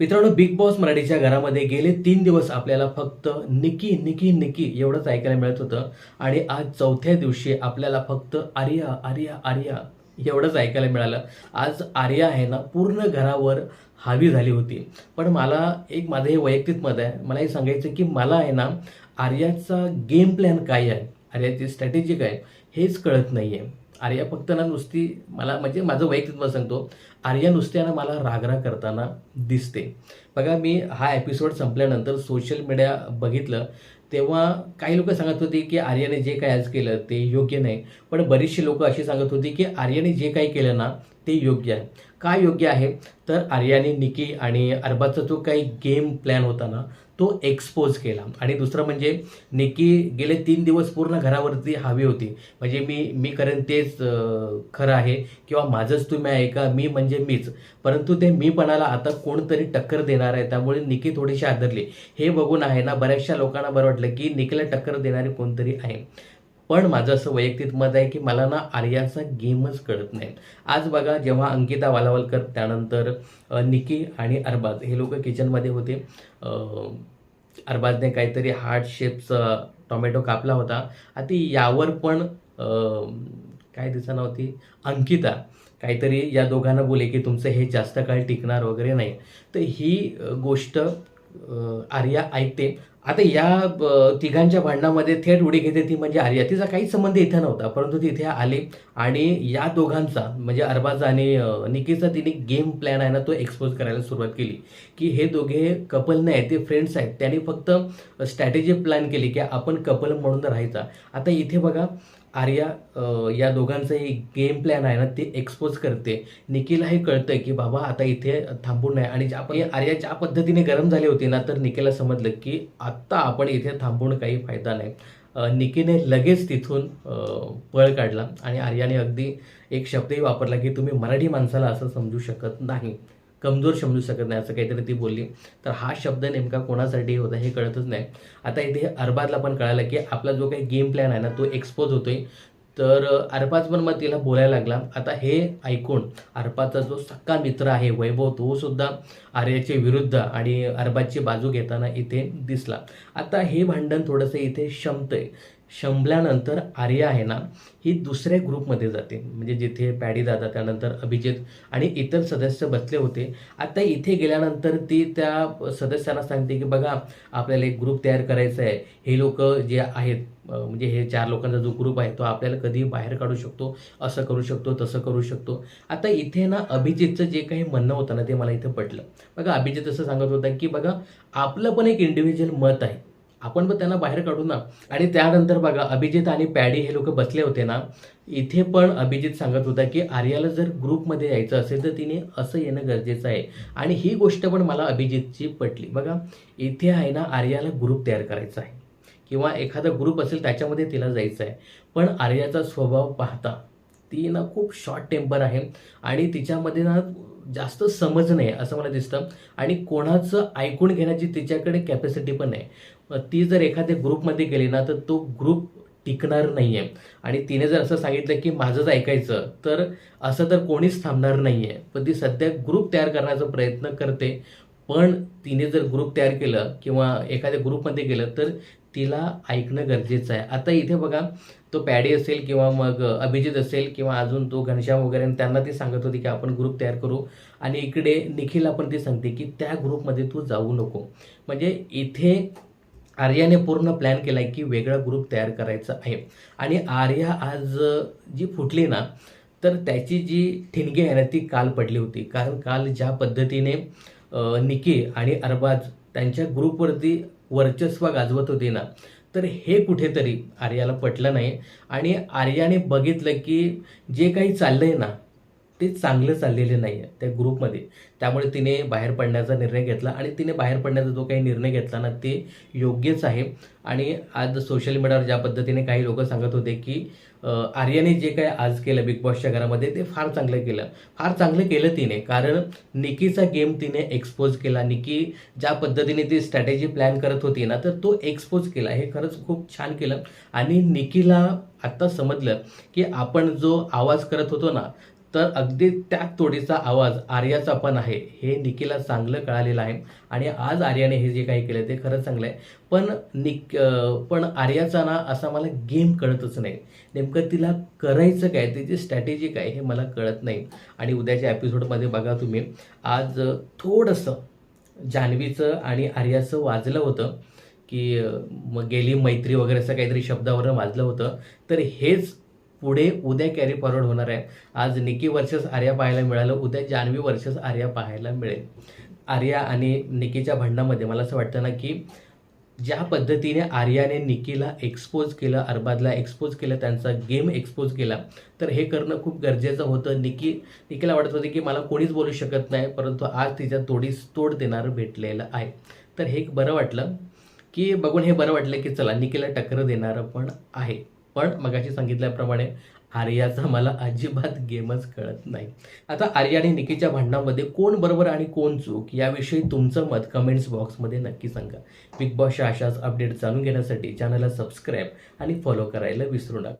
मित्रांनो big boss मराठीच्या घरामध्ये गेले तीन दिवस आपल्याला फक्त निकी निकी निकी एवढंच ऐकायला मिळत होतं. आणि आज चौथ्या दिवशी आपल्याला फक्त आर्या आर्या आर्या एवढंच ऐकायला मिळालं. आज आर्या आहे ना पूर्ण घरावर हावी झाली होती. पण मला एक माझं हे वैयक्तिक मत आहे. मला हे सांगायचं की मला आहे ना आर्याचा गेम प्लॅन काय आहे? आर्याची स्ट्रॅटेजी काय हेच कळत नाही आहे आर्या फक्त ना नुसती मला म्हणजे माझं वैयक्तिक मत सांगतो आर्या नुसत्यानं मला रागराग करताना दिसते. बघा मी हा एपिसोड संपल्यानंतर सोशल मीडिया बघितलं तेव्हा काही लोक सांगत होती की आर्याने जे काही आज केलं ते योग्य नाही. पण बरीचशी लोक अशी सांगत होती की आर्याने जे काही केलं ना ते योग्य आहे. काय योग्य आहे? तर आर्याने निकी आणि अरबाचा जो काही गेम प्लॅन होता ना तो एक्सपोज केला. आणि दुसरं म्हणजे निकी गेले तीन दिवस पूर्ण घरावरती हवी होती. म्हणजे मी मी करेन तेच खरं आहे किंवा माझंच तुम्ही ऐका मी म्हणजे मीच. परंतु ते मीपणाला आता कोणतरी टक्कर देणार आहे त्यामुळे निकी थोडीशी आदरली हे बघून आहे ना बऱ्याचशा लोकांना बरं वाटलं की निकीला टक्कर देणारी कोणतरी आहे. पण माझं असं वैयक्तिक मत आहे की मला ना आर्याचा गेमच कळत नाही. आज बघा जेव्हा अंकिता वालावलकर त्यानंतर निकी आणि अरबाज हे लोक किचनमध्ये होते. अरबाजने काहीतरी हार्ट शेपचा टोमॅटो कापला होता. आता यावर पण काय दिसा नव्हती अंकिता. काहीतरी या दोघांना बोले की तुमचं हे जास्त काळ टिकणार वगैरे नाही. तर ही गोष्ट आर्या ऐकते. आता या तिघांच्या भांडणामध्ये थेट उडी घेते ती म्हणजे आर्या. तिचा काहीच संबंध इथे नव्हता परंतु ती इथे आली आणि या दोघांचा म्हणजे अरबाज आणि निकीचा तिने गेम प्लॅन आहे ना तो एक्सपोज करायला सुरुवात केली. की हे दोघे कपल नाही ते फ्रेंड्स आहेत. त्यांनी फक्त स्ट्रॅटेजी प्लॅन केली की आपण कपल म्हणून राहायचा. आता इथे बघा आर्या या दोघांचंही गेम प्लॅन आहे ना ते एक्सपोज करते. निखिला हे कळतंय की बाबा आता इथे थांबून नाही. आणि ज्या आपण आर्या ज्या पद्धतीने गरम झाली होती ना तर निखिला समजलं की आत्ता आपण इथे थांबून काही फायदा नाही. निकीने लगेच तिथून पळ काढला. आणि आर्याने अगदी एक शब्दही वापरला की तुम्ही मराठी माणसाला असं समजू शकत नाही. कमजोर समजू शकत नाही असं काहीतरी ती बोलली. तर हा शब्द नेमका कोणासाठी होता हे कळतच नाही. आता इथे अरबाजला पण कळालं की आपला जो काही गेम प्लॅन आहे ना तो एक्सपोज होतोय. तर अरबाज पण मग तिला बोलायला लागला. आता हे ऐकून अरबाजचा जो सक्का मित्र आहे वैभव तो सुद्धा आर्याचे विरुद्ध आणि अरबाजची बाजू घेताना इथे दिसला. आता हे भांडण थोडंसं इथे शमतंय शंभल्यानंतर आर्या आहे ना ही दुसऱ्या ग्रुपमध्ये जाते. म्हणजे जिथे पॅडी दादा त्यानंतर अभिजित आणि इतर सदस्य बसले होते. आता इथे गेल्यानंतर ती त्या सदस्यांना सांगते की बघा आपल्याला एक ग्रुप तयार करायचा आहे. हे लोक जे आहेत म्हणजे हे चार लोकांचा जो ग्रुप आहे तो आपल्याला कधी बाहेर काढू शकतो. असं करू शकतो तसं करू शकतो. आता इथे ना अभिजितचं जे काही म्हणणं होतं ना ते मला इथे पटलं. बघा अभिजित असं सांगत होता की बघा आपलं पण एक इंडिव्हिज्युअल मत आहे. आपण पण त्यांना बाहेर काढू ना. आणि त्यानंतर बघा अभिजित आणि पॅडी हे लोक बसले होते ना इथे पण अभिजित सांगत होता की आर्याला जर ग्रुपमध्ये यायचं असेल तर तिने असं येणं गरजेचं आहे. आणि ही गोष्ट पण मला अभिजितची पटली. बघा इथे आहे ना आर्याला ग्रुप तयार करायचा आहे. किंवा एखादा ग्रुप असेल त्याच्यामध्ये तिला जायचं आहे. पण आर्याचा स्वभाव पाहता ती ना खूप शॉर्ट टेम्पर आहे आणि तिच्यामध्ये ना जास्त समज नाही असं मला दिसतं. आणि कोणाचं ऐकून घेण्याची तिच्याकडे कॅपॅसिटी पण नाही. ती जर एखाद्या ग्रुपमध्ये गेली ना तर तो ग्रुप टिकणार नाही आहे आणि तिने जर असं सांगितलं की माझंच ऐकायचं तर असं तर कोणीच थांबणार नाही आहे पण ती सध्या ग्रुप तयार करण्याचा प्रयत्न करते. पण तिने जर ग्रुप तयार केलं किंवा एखाद्या ग्रुपमध्ये गेलं तर तिला ऐकणं गरजेचं आहे. आता इथे बघा तो पॅडी असेल किंवा मग अभिजित असेल किंवा अजून तो घनश्याम वगैरे आणि त्यांना ती सांगत होती की आपण ग्रुप तयार करू. आणि इकडे निखिलला पण ती सांगते की त्या ग्रुपमध्ये तू जाऊ नको. म्हणजे इथे आर्याने पूर्ण प्लॅन केला आहे की वेगळा ग्रुप तयार करायचा आहे. आणि आर्या आज जी फुटली ना तर त्याची जी ठिणगी आहे ना ती काल पडली होती. कारण काल ज्या पद्धतीने निके निकी आणि अरबाज त्यांच्या ग्रुपवरती वर्चस्व गाजवत होते ना तर हे कुठेतरी आर्याला पटलं नाही. आणि आर्याने बघितलं की जे काही चाललं आहे ना ते चांगलं चाललेले नाही आहे त्या ग्रुपमध्ये त्यामुळे तिने बाहेर पडण्याचा निर्णय घेतला आणि तिने बाहेर पडण्याचा जो काही निर्णय घेतला ना ते योग्यच आहे. आणि आज सोशल मीडियावर ज्या पद्धतीने काही लोक सांगत होते की आर्याने जे काही आज केलं बिग बॉसच्या घरामध्ये ते फार चांगलं केलं. फार चांगलं केलं तिने कारण निकीचा गेम तिने एक्सपोज केला. निकी ज्या पद्धतीने ती स्ट्रॅटेजी प्लॅन करत होती ना तर तो एक्सपोज केला. हे खरंच खूप छान केलं. आणि निकीला आत्ता समजलं की आपण जो आवाज करत होतो ना तर अगदी त्या तोडीचा आवाज आर्याचा पण आहे. हे निकीला चांगलं कळालेलं आहे. आणि आज आर्याने हे जे काही केलं ते खरंच चांगलं आहे पण निक पण आर्याचा ना असा मला गेम कळतच नाही. नेमकं तिला करायचं काय? तिची स्ट्रॅटेजी काय हे मला कळत नाही. आणि उद्याच्या एपिसोडमध्ये बघा तुम्ही. आज थोडंसं जान्हवीचं आणि आर्याचं वाजलं होतं की मग गेली मैत्री वगैरे असं काहीतरी शब्दावरून वाजलं होतं. तर हेच पुढे उद्या कॅरी फॉरवर्ड होणार आहे. आज निकी वर्सेस आर्या पाहायला मिळालं. उद्या जान्हवी वर्सेस आर्या पाहायला मिळेल. आर्या आणि निकीच्या भांडणामध्ये मला असं वाटतं ना की ज्या पद्धतीने आर्याने निकीला एक्सपोज केलं अरबादला एक्सपोज केलं त्यांचा गेम एक्सपोज केला तर हे करणं खूप गरजेचं होतं. निकी निकीला वाटत होते की मला कोणीच बोलू शकत नाही परंतु आज तिच्या तोडीस तोड देणारं भेटलेलं आहे. तर हे एक बरं वाटलं की बघून हे बरं वाटलं की चला निकीला टक्कर देणारं पण आहे. पण मगाशी सांगितल्याप्रमाणे आर्याचा मला अजिबात गेमच कळत नाही. आता आर्या आणि निकीच्या भांडणामध्ये कोण बरोबर आणि कोण चूक याविषयी तुमचं मत कमेंट्स बॉक्समध्ये नक्की सांगा. बिग बॉसच्या अशाच अपडेट जाणून घेण्यासाठी चॅनलला सबस्क्राईब आणि फॉलो करायला विसरू नका.